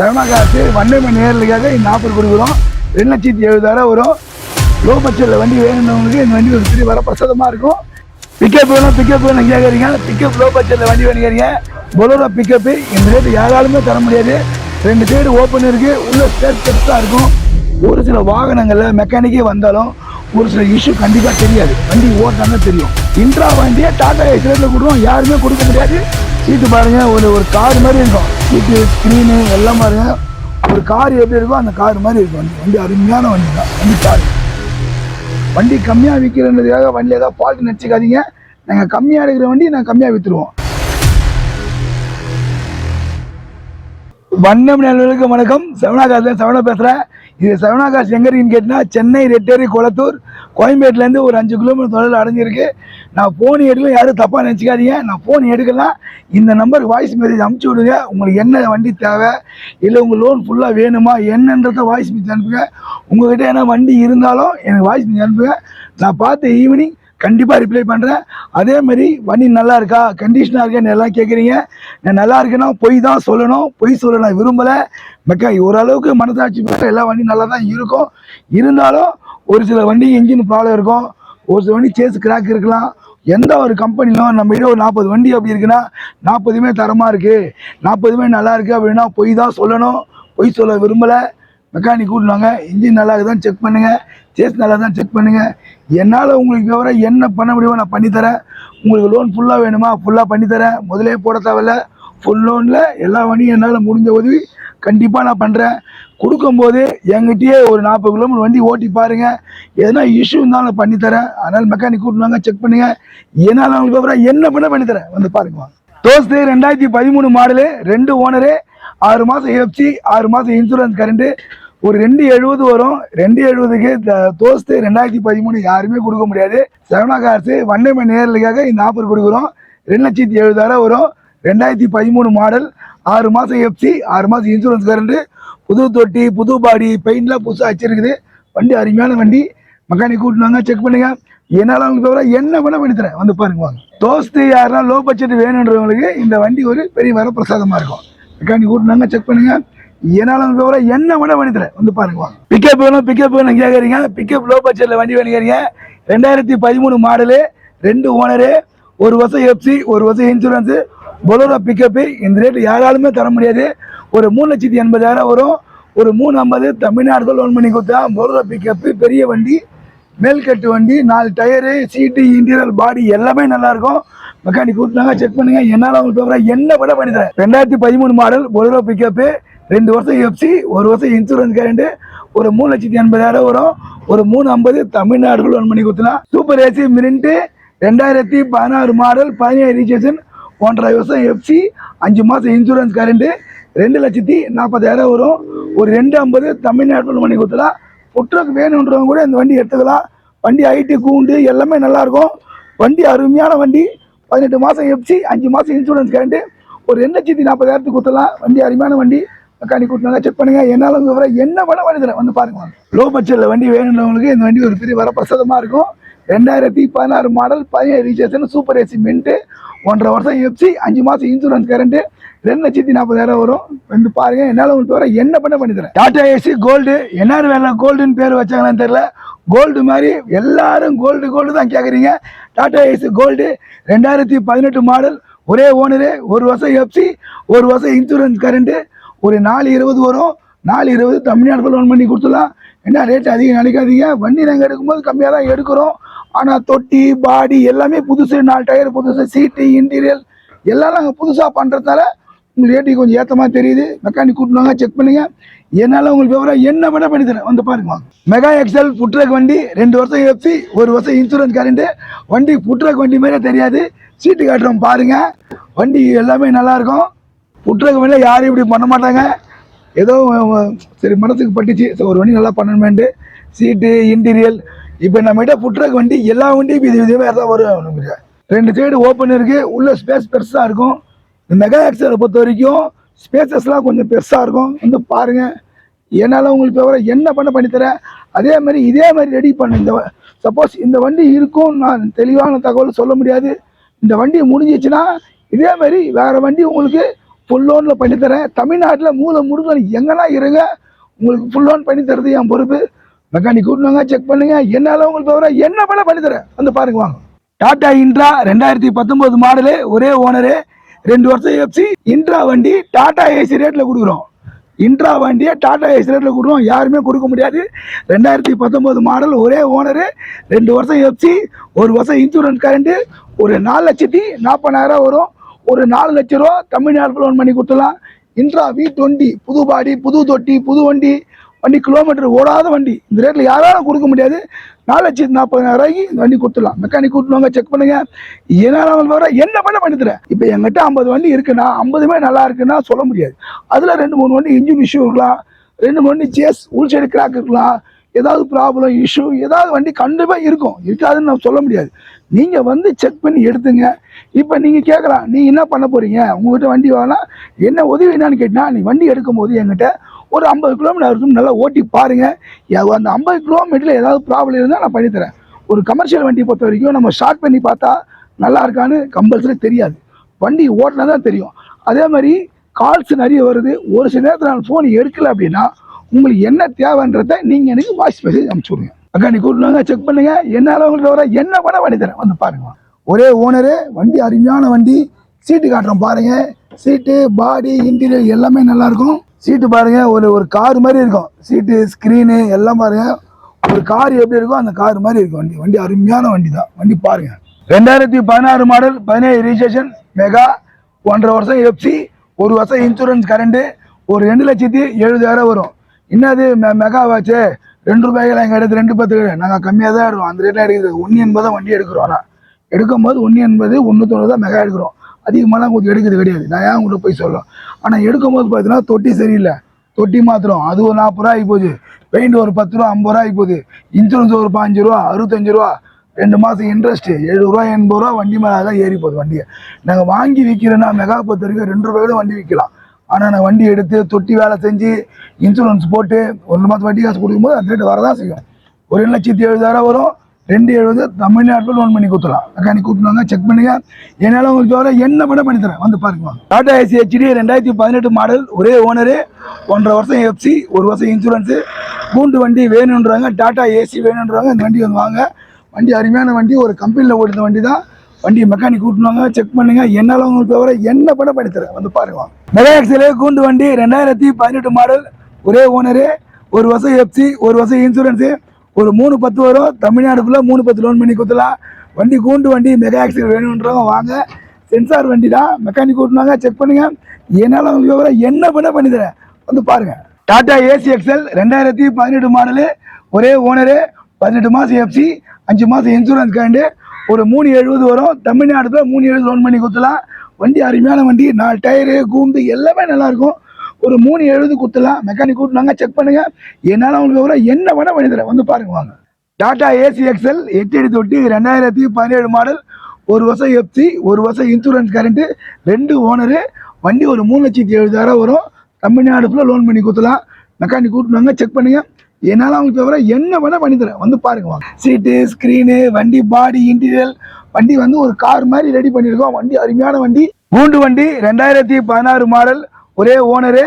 செவனா காசு வண்டமை நேரலுக்காக இந்த ஆஃபர் கொடுக்குறோம் ரெண்டு லட்சத்தி எழுபதாயிரம் வரும். லோ பட்ஜெட்டில் வண்டி வேணுன்றவங்களுக்கு இந்த வண்டி ஒரு பெரிய வரப்பிரசாதமாக இருக்கும். பிக்கப் வேணும் பிக்கப் வேணும் கேட்குறீங்க பிக்கப் லோ பட்ஜெட்டில் வண்டி வேணும் கேட்குறீங்க பொலோரோ பிக்கப்பு இந்த ரேட்டு யாராலுமே தர முடியாது. ரெண்டு சைடு ஓப்பன் இருக்குது உள்ள ஸ்பேஸ் பெருசாக இருக்கும். ஒரு சில வாகனங்களில் மெக்கானிக்கே வந்தாலும் ஒரு சில இஷ்யூ கண்டிப்பாக தெரியாது. வண்டி ஓட்டினா தெரியும். இன்ட்ரா வண்டியை டாடா எக்ஸ்ரேட்டில் கொடுக்கும் யாருமே கொடுக்க முடியாது. சீட்டு பாருங்க ஒரு ஒரு கார் மாதிரி இருக்கும். சீட்டு ஸ்க்ரீனு எல்லாம் பாருங்க. ஒரு கார் எப்படி இருக்கோ அந்த கார் மாதிரி இருக்கும். வண்டி வண்டி அருமையான வண்டி தான். வண்டி கார். வண்டி கம்மியாக விற்கிறன்றதுக்காக வண்டி ஏதாவது ஃபால்ட் நினச்சிக்காதீங்க. நாங்கள் கம்மியாக எடுக்கிற வண்டி நாங்கள் கம்மியாக விற்றுருவோம் வண்ணம் நேர்களுக்கு வணக்கம். செவனாகாசில் செவனா பேசுகிறேன் இது செவனாகாசி எங்கே இருக்குன்னு கேட்டிங்கன்னா சென்னை ரெட்டேரி குளத்தூர் கோயம்பேட்டிலேருந்து ஒரு அஞ்சு கிலோமீட்டர் தொலைவில் அடைஞ்சிருக்கு நான் ஃபோன் எடுக்கலாம் யாரும் தப்பாக நினச்சிக்காதீங்க. நான் ஃபோன் எடுக்கலாம் இந்த நம்பருக்கு வாய்ஸ் மெசேஜ் அமுச்சு விடுங்க. உங்களுக்கு என்ன வண்டி தேவை இல்லை உங்கள் லோன் ஃபுல்லாக வேணுமா என்னன்றத வாய்ஸ் மெசேஜ் அனுப்புங்க. உங்ககிட்ட என்ன வண்டி இருந்தாலும் எனக்கு வாய்ஸ் மெசேஜ் அனுப்புங்க. நான் பார்த்து ஈவினிங் கண்டிப்பாக ரிப்ளை பண்ணுறேன் அதே மாதிரி வண்டி நல்லா இருக்கா கண்டிஷனாக இருக்கான்னு எல்லாம் கேட்குறீங்க நான் நல்லா இருக்குன்னா பொய் தான் சொல்லணும். பொய் சொல்ல நான் விரும்பலை. மெக்கா ஓரளவுக்கு மனசாட்சி மேலே எல்லா வண்டியும் நல்லா தான் இருக்கும். இருந்தாலும் ஒரு சில வண்டி இன்ஜின் ப்ராப்ளம் இருக்கும். ஒரு சில வண்டி சேஸ் கிராக் இருக்கலாம். எந்த ஒரு கம்பெனிலும் நம்ம கிட்ட ஒரு நாற்பது வண்டி அப்படி இருக்குன்னா நாற்பதுமே தரமாக இருக்குது நாற்பதுமே நல்லா இருக்குது அப்படின்னா பொய் தான் சொல்லணும். பொய் சொல்ல விரும்பலை. மெக்கானிக் கூட்டினாங்க. இன்ஜின் நல்லா இருக்குதான் செக் பண்ணுங்கள் சேஸ் நல்லா தான் செக் பண்ணுங்கள் என்னால் உங்களுக்கு விவரம் என்ன பண்ண முடியுமோ நான் பண்ணித்தரேன். உங்களுக்கு லோன் ஃபுல்லாக வேணுமா? ஃபுல்லாக பண்ணித்தரேன். முதலே போட தேவையில்ல. ஃபுல் லோனில் எல்லா வண்டியும் என்னால் முடிஞ்ச உதவி கண்டிப்பாக நான் பண்ணுறேன் கொடுக்கும்போது என்கிட்டயே ஒரு நாற்பது கிலோமீட்டர் வண்டி ஓட்டி பாருங்கள் எதனா இஷ்யூ இருந்தாலும் நான் பண்ணித்தரேன். அதனால் மெக்கானிக் கூட்டினாங்க செக் பண்ணுங்கள் என்னால் அவங்களுக்கு அப்புறம் என்ன பண்ண பண்ணித்தரேன்? வந்து பாருங்க. தோஸ்து ரெண்டாயிரத்தி பதிமூணு மாடலு ரெண்டு ஓனரு ஆறு மாதம் எஃப்சி ஆறு மாதம் இன்சூரன்ஸ் கரண்ட்டு ஒரு ரெண்டு எழுபது வரும். ரெண்டு எழுபதுக்கு தோஸ்து ரெண்டாயிரத்தி பதிமூணு யாருமே கொடுக்க முடியாது. செவனா கார்ஸு வண்டமை நேரலுக்காக இந்த ஆஃபர் கொடுக்குறோம். ரெண்டு லட்சத்தி எழுபதாயிரம் வரும். ரெண்டாயிரத்தி பதிமூணு மாடல் ஆறு மாதம் எஃப்சி ஆறு மாதம் இன்சூரன்ஸ் கரண்ட்டு புது தொட்டி புது பாடி பெயிண்ட்லாம் புதுசாக வச்சிருக்குது. வண்டி அருமையான வண்டி. மெக்கானிக் கூட்டினாங்க செக் பண்ணுங்க. என்னால் அவங்க விவரம் என்ன பண்ண பண்ணி தரேன். வந்து பாருங்க வாங்க. தோஸ்து யாருன்னா லோ பட்ஜெட் வேணுன்றவங்களுக்கு இந்த வண்டி ஒரு பெரிய வரப்பிரசாதமாக இருக்கும். மெக்கானிக் கூட்டினாங்க செக் பண்ணுங்க. என்னால் அவங்க தவிர என்ன பண்ண பண்ணி தரேன். வந்து பாருங்க வாங்க. பிக்கப் வேணும் பிக்கப் வேணும் கேட்குறீங்க பிக்கப் லோ பட்ஜெட்டில் வண்டி வேணும் கேட்குறீங்க ரெண்டாயிரத்தி பதிமூணு மாடலு ரெண்டு ஓனரு ஒரு வருஷம் எஃப்சி ஒரு வருஷம் இன்சூரன்ஸு பொலோரோ பிக்கப்பு இந்த ரேட்டு யாராலுமே தர முடியாது. ஒரு மூணு லட்சத்தி எண்பதாயிரம் வரும். ஒரு மூணு ஐம்பது தமிழ்நாடு லோன் பண்ணி கொடுத்தா பொலோரோ பிக்கப்பு பெரிய வண்டி மேல்கட்டு வண்டி நாலு டயரு சீட்டு இன்டீரியர் பாடி எல்லாமே நல்லாயிருக்கும். மெக்கானிக் கூட்டினாங்க செக் பண்ணுங்க. என்னால் அவங்க விவரம் என்ன விட பண்ணி தரேன்? ரெண்டாயிரத்தி பதிமூணு மாடல் பொலோரோ பிக்கப்பு ரெண்டு வருஷம் எஃப்சி ஒரு வருஷம் இன்சூரன்ஸ் கேரண்டு ஒரு மூணு லட்சத்தி எண்பதாயிரம் வரும். ஒரு மூணு ஐம்பது தமிழ்நாடு லோன் பண்ணி கொடுத்தலாம் சூப்பர் ஏசி மினிட்டு ரெண்டாயிரத்தி பதினாறு மாடல் பதினேழு ரிஜிஸ்ட்ரேஷன் ஒன்றரை வருஷம் எஃப்சி அஞ்சு மாதம் இன்சூரன்ஸ் கரண்ட்டு ரெண்டு லட்சத்தி நாற்பதாயிரம் வரும். ஒரு ரெண்டு ஐம்பது தமிழ்நாட்டில் பண்ணி கொடுத்தலாம் புற்றுக்கு வேணுன்றவங்க கூட இந்த வண்டி எடுத்துக்கலாம். வண்டி ஐடி கூண்டு எல்லாமே நல்லாயிருக்கும். வண்டி அருமையான வண்டி. பதினெட்டு மாதம் எஃப்சி அஞ்சு மாதம் இன்சூரன்ஸ் கரண்ட்டு ஒரு ரெண்டு லட்சத்தி நாற்பதாயிரத்துக்கு கொடுத்தலாம் வண்டி அருமையான வண்டி. மெக்கானிக் கூட்டினாங்க செக் பண்ணுங்கள் என்னால் உங்க என்ன பண்ண வண்டி தரேன். வந்து பாருங்க. லோ பட்ஜெட்டில் வண்டி வேணுன்றவங்களுக்கு இந்த வண்டி ஒரு பெரிய வரப்பிரசாதமாக இருக்கும். ரெண்டாயிரத்தி பதினாறு மாடல் பதினேழு ரிஜிஸ்ட்ரேஷன் சூப்பர் ஏசி மின்ட்டு ஒன்றரை வருஷம் எஃப்சி அஞ்சு மாதம் இன்சூரன்ஸ் கரண்ட்டு ரெண்டு லட்சத்தி நாற்பதாயிரம் வரும். வந்து பாருங்கள் என்னால் உங்களுக்கு வர என்ன பண்ண பண்ணி தரேன். டாடா ஏசி கோல்டு என்ன வேலை கோல்டுன்னு பேர் வச்சாங்களான்னு தெரில கோல்டு மாதிரி எல்லாரும் கோல்டு கோல்டு தான் கேட்குறீங்க டாடா ஏசி கோல்டு ரெண்டாயிரத்தி பதினெட்டு மாடல் ஒரே ஓனரு ஒரு வருஷம் எஃப்சி ஒரு வருஷம் இன்சூரன்ஸ் கரண்ட்டு ஒரு நாலு இருபது வரும். நாலு இருபது தமிழ்நாடு லோன் பண்ணி கொடுத்துலாம் என்ன ரேட் அதிகம் நினைக்காதீங்க? வண்டி நாங்கள் எடுக்கும்போது கம்மியாக தான் எடுக்கிறோம். ஆனால் தொட்டி பாடி எல்லாமே புதுசு நாலு டயர் புதுசு சீட்டு இன்டீரியல் எல்லாம் நாங்கள் புதுசாக பண்ணுறதுனால உங்களுக்கு ரேட்டு கொஞ்சம் ஏற்றமாக தெரியுது. மெக்கானிக் கூட்டினாங்க செக் பண்ணுங்கள் என்னால் உங்களுக்கு விவரம் என்ன பண்ண பண்ணி தரேன். வந்து பாருங்க. மெகா எக்ஸல் புட்ரக் வண்டி ரெண்டு வருஷம் எஃப்சி ஒரு வருஷம் இன்சூரன்ஸ் கரண்ட்டு வண்டி புட்ரக் வண்டி மாதிரியே தெரியாது. சீட்டு காட்டுறோம் பாருங்க. வண்டி எல்லாமே நல்லா இருக்கும். புட்ரக் வண்டியில் யாரும் இப்படி பண்ண மாட்டாங்க. ஏதோ சரி மனசுக்கு பட்டுச்சு. ஒரு வண்டி நல்லா பண்ணணுமேன்ட்டு சீட்டு இன்டீரியல் இப்போ நம்மகிட்ட புட்ரக் வண்டி எல்லா வண்டியும் இது விதமாக தான் வரும் நமக்கு ரெண்டு சைடு ஓப்பன் இருக்குது உள்ள ஸ்பேஸ் பெருசாக இருக்கும். இந்த மெகா எக்ஸலை பொறுத்த வரைக்கும் ஸ்பேசஸ்லாம் கொஞ்சம் பெருசாக இருக்கும். வந்து பாருங்கள் என்னால் உங்களுக்கு விவரம் என்ன பண்ண பண்ணித்தரேன் அதே மாதிரி இதே மாதிரி ரெடி பண்ணு. இந்த சப்போஸ் இந்த வண்டி இருக்கும். நான் தெளிவான தகவல் சொல்ல முடியாது. இந்த வண்டி முடிஞ்சிச்சுன்னா இதே மாதிரி வேறு வண்டி உங்களுக்கு ஃபுல் லோனில் பண்ணித்தரேன் தமிழ்நாட்டில் மூளை முடுக்கம் எங்கன்னா இருங்க. உங்களுக்கு ஃபுல் லோன் பண்ணி தரது என் பொறுப்பு. மெக்கானிக் கூட்டினாங்க செக் பண்ணுங்க. என்னால் உங்களுக்கு தவிர என்ன பண்ண பண்ணித்தரேன் வந்து பாருங்க வாங்க. டாடா இன்ட்ரா ரெண்டாயிரத்தி பத்தொம்போது மாடலு ஒரே ஓனரு ரெண்டு வருஷம் எஃப்சி இன்ட்ரா வண்டி டாடா ஏசி ரேட்டில் கொடுக்குறோம். இன்ட்ரா வண்டியை டாடா ஏசி ரேட்டில் கொடுக்குறோம். யாருமே கொடுக்க முடியாது. ரெண்டாயிரத்தி பத்தொம்போது மாடல் ஒரே ஓனரு ரெண்டு வருஷம் எஃப்சி ஒரு வருஷம் இன்சூரன்ஸ் கரண்ட்டு ஒரு நாலு லட்சத்தி நாற்பதாயிரம் வரும். ஒரு நாலு லட்ச ரூபா தமிழ்நாடு லோன் பண்ணி கொடுத்துலாம் இன்ட்ரா வி டுவெண்ட்டி புது பாடி புது தொட்டி புது வண்டி வண்டி கிலோமீட்டர் ஓடாத வண்டி. இந்த ரேட்டில் யாராலும் கொடுக்க முடியாது. நாலு லட்சத்து நாற்பதாயிரம் ரூபாய்க்கு இந்த வண்டி கொடுத்துடலாம். மெக்கானிக் கூட்டுவாங்க செக் பண்ணுங்க. என்னால் வர என்ன பண்ண பண்ணி இப்போ எங்கிட்ட ஐம்பது வண்டி இருக்குன்னா ஐம்பதுமே நல்லா இருக்குன்னா சொல்ல முடியாது. அதில் ரெண்டு மூணு வண்டி இன்ஜின் இஷ்யூ இருக்கலாம். ரெண்டு மூணு வண்டி சேஸ் உள் சைடு கிராக் இருக்கலாம். ஏதாவது ப்ராப்ளம் இஷ்யூ ஏதாவது வண்டி கண்டிப்பாக இருக்கும். இருக்காதுன்னு நான் சொல்ல முடியாது. நீங்கள் வந்து செக் பண்ணி எடுத்துங்க. இப்போ நீங்கள் கேட்கலாம் நீ என்ன பண்ண போகிறீங்க உங்ககிட்ட வண்டி வாங்கினா என்ன உதவி என்னன்னு கேட்டால் நீ வண்டி எடுக்கும்போது என்கிட்ட ஒரு ஐம்பது கிலோமீட்டர் இருக்கும். நல்லா ஓட்டி பாருங்கள் அந்த ஐம்பது கிலோமீட்டரில் ஏதாவது ப்ராப்ளம் இருந்தால் நான் பண்ணித்தரேன் ஒரு கமர்ஷியல் வண்டி பொறுத்த வரைக்கும் நம்ம ஸ்டார்ட் பண்ணி பார்த்தா நல்லா இருக்கான்னு கம்பல்சரி தெரியாது. வண்டி ஓட்டினா தான் தெரியும். அதே மாதிரி கால்ஸ் நிறைய வருது. ஒரு சில நேரத்தில் நான் ஃபோன் எடுக்கல அப்படின்னா உங்களுக்கு என்ன தேவைன்றதை நீங்கள் எனக்கு வாய்ஸ் மெசேஜ் அனுப்பிச்சி விடுங்க. அக்கா நீ கூட்டினாங்க செக் பண்ணுங்க. என்னால் உங்களுக்கு வர என்ன பண்ண பண்ணி தரேன். வந்து பாருங்க. ஒரே ஓனரு வண்டி அருமையான வண்டி. சீட்டு காட்டுறோம் பாருங்க. சீட்டு பாடி இன்டீரியர் எல்லாமே நல்லா இருக்கும். சீட்டு பாருங்க ஒரு ஒரு கார் மாதிரி இருக்கும். சீட்டு ஸ்க்ரீனு எல்லாம் பாருங்க. ஒரு கார் எப்படி இருக்கும் அந்த கார் மாதிரி இருக்கும். வண்டி வண்டி அருமையான வண்டி தான். வண்டி பாருங்க. ரெண்டாயிரத்தி பதினாறு மாடல் பதினேழு ரிஜிஸ்ட்ரேஷன் மெகா ஒன்றரை வருஷம் எஃப்சி ஒரு வருஷம் இன்சூரன்ஸ் கரண்ட்டு ஒரு ரெண்டு லட்சத்தி எழுபதாயிரம் வரும். என்னது மெ மெகா வாட்சு ரெண்டு ரூபாய்க்கு எங்கள் எடுத்து ரெண்டு பத்து நாங்கள் கம்மியாக தான் எடுக்கிறோம். அந்த ரேட்டில் எடுக்கிறது. ஒன்று எண்பது தான் வண்டி எடுக்கிறோம். ஆனால் எடுக்கும் போது ஒன்று எண்பது ஒன்று தொண்ணூறு தான் மெகா எடுக்கிறோம். அதிகமாகலாம் கொஞ்சம் எடுக்கிறது கிடையாது. நான் ஏன் உங்கள்கிட்ட போய் சொல்லும் ஆனால் எடுக்கும் போது பார்த்தீங்கன்னா தொட்டி சரியில்லை. தொட்டி மாத்திரம். அது ஒரு நாற்பது ரூபா ஆகி போகுது பெயிண்ட் ஒரு பத்து ரூபா ஐம்பது ரூபா ஆகி போகுது இன்சூரன்ஸ் ஒரு பாஞ்சு ரூபா அறுபத்தஞ்சு ரூபா. ரெண்டு மாதம் இன்ட்ரெஸ்ட்டு எழுபது ரூபா எண்பது ரூபா வண்டி மேலே தான் ஏறி போகுது வண்டியை. நாங்கள் வாங்கி விற்கிறோன்னா மெகா பொறுத்த வரைக்கும் ரெண்டு ரூபாயோட வண்டி விற்கலாம். ஆனால் நான் வண்டி எடுத்து தொட்டி வேலை செஞ்சு இன்சூரன்ஸ் போட்டு ஒரு மாதம் வட்டி காசு கொடுக்கும்போது அந்த ரேட்டு வரதான் செய்யும். ஒரு லட்சத்தி எழுபதாயிரம் வரும் ரெண்டு எழுபது தமிழ்நாட்டில் லோன் பண்ணி கொடுத்துலாம் மெக்கானிக் கூட்டினாங்க செக் பண்ணுங்க. என்னால் உங்களுக்கு தவிர என்ன பண்ண பண்ணி தரேன். வந்து பாருங்க. டாடா ஏசி ஹெச்டி ரெண்டாயிரத்தி பதினெட்டு மாடல் ஒரே ஓனரு ஒன்றரை வருஷம் எஃப்சி ஒரு வருஷம் இன்சூரன்ஸு பூண்டு வண்டி வேணுன்றாங்க டாடா ஏசி வேணுன்றாங்க இந்த வண்டி வந்து வாங்க. வண்டி அருமையான வண்டி ஒரு கம்பெனியில் ஓடுற வண்டி தான் வண்டி மெக்கானிக் கூட்டினாங்க செக் பண்ணுங்க. என்னால் உங்களுக்கு தவிர என்ன பண்ண பண்ணி வந்து பாருங்க மெகா கூண்டு வண்டி ரெண்டாயிரத்தி பதினெட்டு மாடல் ஒரே ஓனரு ஒரு வருஷம் எஃப்சி ஒரு வருஷம் இன்சூரன்ஸு ஒரு மூணு பத்து வரும். தமிழ்நாடு ஃபுல்லாக மூணு பத்து லோன் பண்ணி கொடுத்துலாம் வண்டி கூண்டு வண்டி மெகா ஆக்சில் வேணுன்றவங்க வாங்க. சென்சார் வண்டி தான். மெக்கானிக் கூட்டினாங்க செக் பண்ணுங்க. என்னால் உங்களுக்கு விவரம் என்ன பண்ண பண்ணித்தரேன் வந்து பாருங்க. டாடா ஏசி எக்ஸல் ரெண்டாயிரத்தி பதினெட்டு மாடலு ஒரே ஓனரு பதினெட்டு மாதம் எஃப்சி அஞ்சு மாதம் இன்சூரன்ஸ் காண்டு ஒரு மூணு எழுபது வரும். தமிழ்நாடுல மூணு எழுபது லோன் பண்ணி கொடுத்துலாம் வண்டி அருமையான வண்டி. நாலு டயரு கூண்டு எல்லாமே நல்லாயிருக்கும் ஒரு மூணு எழுபது கொடுத்துலாம் மெக்கானிக் கூட்டினாங்க செக் பண்ணுங்கள் என்னால் உங்களுக்கு விவரம் என்ன வேணால் பண்ணி தரேன். வந்து பாருங்க வாங்க. டாடா ஏசி எக்ஸல் எட்டு அடி தொட்டி ரெண்டாயிரத்தி பதினேழு மாடல் ஒரு வருஷம் எஃப்சி ஒரு வருஷம் இன்சூரன்ஸ் கரண்ட்டு ரெண்டு ஓனரு வண்டி ஒரு மூணு லட்சத்தி எழுபதாயிரம் வரும். தமிழ்நாடு ஃபுல்லாக லோன் பண்ணி கொடுத்துலாம் மெக்கானிக் கூட்டினாங்க செக் பண்ணுங்கள் என்னால் அவங்களுக்கு தவிர என்ன வேணால் பண்ணி தரேன். வந்து பாருங்க வாங்க. சீட்டு ஸ்க்ரீனு வண்டி பாடி இன்டீரியல் வண்டி வந்து ஒரு கார் மாதிரி ரெடி பண்ணியிருக்கோம். வண்டி அருமையான வண்டி. பூண்டு வண்டி ரெண்டாயிரத்தி பதினாறு மாடல் ஒரே ஓனரு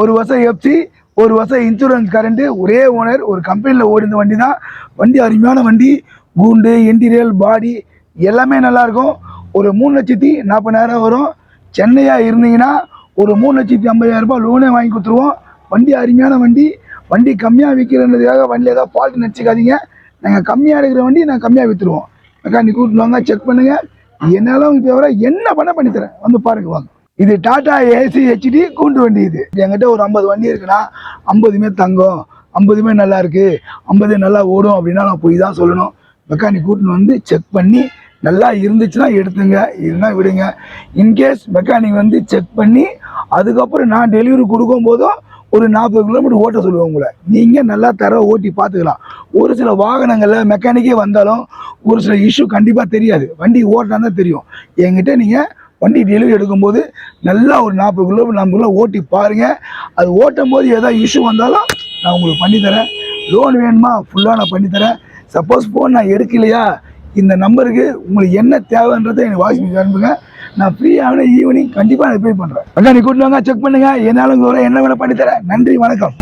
ஒரு வருஷம் எஃப்சி ஒரு வருஷம் இன்சூரன்ஸ் கரண்ட்டு ஒரே ஓனர் ஒரு கம்பெனியில் ஓடின வண்டி தான் வண்டி அருமையான வண்டி. கூண்டு இன்டீரியல் பாடி எல்லாமே நல்லாயிருக்கும். ஒரு மூணு லட்சத்தி நாற்பதாயிரம் வரும். சென்னையாக இருந்தீங்கன்னா ஒரு மூணு லட்சத்தி ஐம்பதாயிரம் ரூபாய் லோனே வாங்கி கொடுத்துருவோம். வண்டி அருமையான வண்டி. வண்டி கம்மியாக விற்கிறன்றதுக்காக வண்டியில் ஏதாவது ஃபால்ட் நினச்சிக்காதீங்க. நாங்கள் கம்மியாக எடுக்கிற வண்டி நாங்கள் கம்மியாக விற்றுருவோம் மெக்கானிக் கூட்டிட்டு வாங்க செக் பண்ணுங்கள் என்னால் உங்களுக்கு தவிர என்ன பண்ண பண்ணித்தரேன் வந்து பாருங்க வாங்க. இது டாடா ஏசி ஹெச்டி கூண்டு வண்டி இது. என்கிட்ட ஒரு ஐம்பது வண்டி இருக்குன்னா ஐம்பதுமே தங்கம் ஐம்பதுமே நல்லா இருக்குது ஐம்பது நல்லா ஓடும் அப்படின்னா நான் போய் தான் சொல்லணும். மெக்கானிக் கூட்டின்னு வந்து செக் பண்ணி நல்லா இருந்துச்சுன்னா எடுத்துங்க. இல்லைன்னா விடுங்க. இன்கேஸ் மெக்கானிக் வந்து செக் பண்ணி அதுக்கப்புறம் நான் டெலிவரி கொடுக்கும் போதும் ஒரு நாற்பது கிலோமீட்டர் ஓட்ட சொல்லுவோம் உங்களை. நீங்கள் நல்லா தர ஓட்டி பார்த்துக்கலாம். ஒரு சில வாகனங்களில் மெக்கானிக்கே வந்தாலும் ஒரு சில இஷ்யூ கண்டிப்பாக தெரியாது. வண்டி ஓட்டினா தான் தெரியும். என்கிட்ட நீங்கள் வண்டி டெலிவரி எடுக்கும்போது நல்லா ஒரு நாற்பது கிலோமீட்டர் நம்மளுக்குள்ள ஓட்டி பாருங்கள் அது ஓட்டும் போது ஏதாவது இஷ்யூ வந்தாலும் நான் உங்களுக்கு பண்ணித்தரேன். லோன் வேணுமா? ஃபுல்லாக நான் பண்ணித்தரேன். சப்போஸ் ஃபோன் நான் எடுக்கலையா? இந்த நம்பருக்கு உங்களுக்கு என்ன தேவைன்றதை எனக்கு வாய்ஸ் அனுப்புங்க. நான் ஃப்ரீயான ஈவினிங் கண்டிப்பாக நான் பே பண்ணுறேன் மெக்கானிக் கூட்டிட்டு வாங்க செக் பண்ணுங்க. என்னாலும் என்ன வேணால் பண்ணித்தரேன். நன்றி வணக்கம்.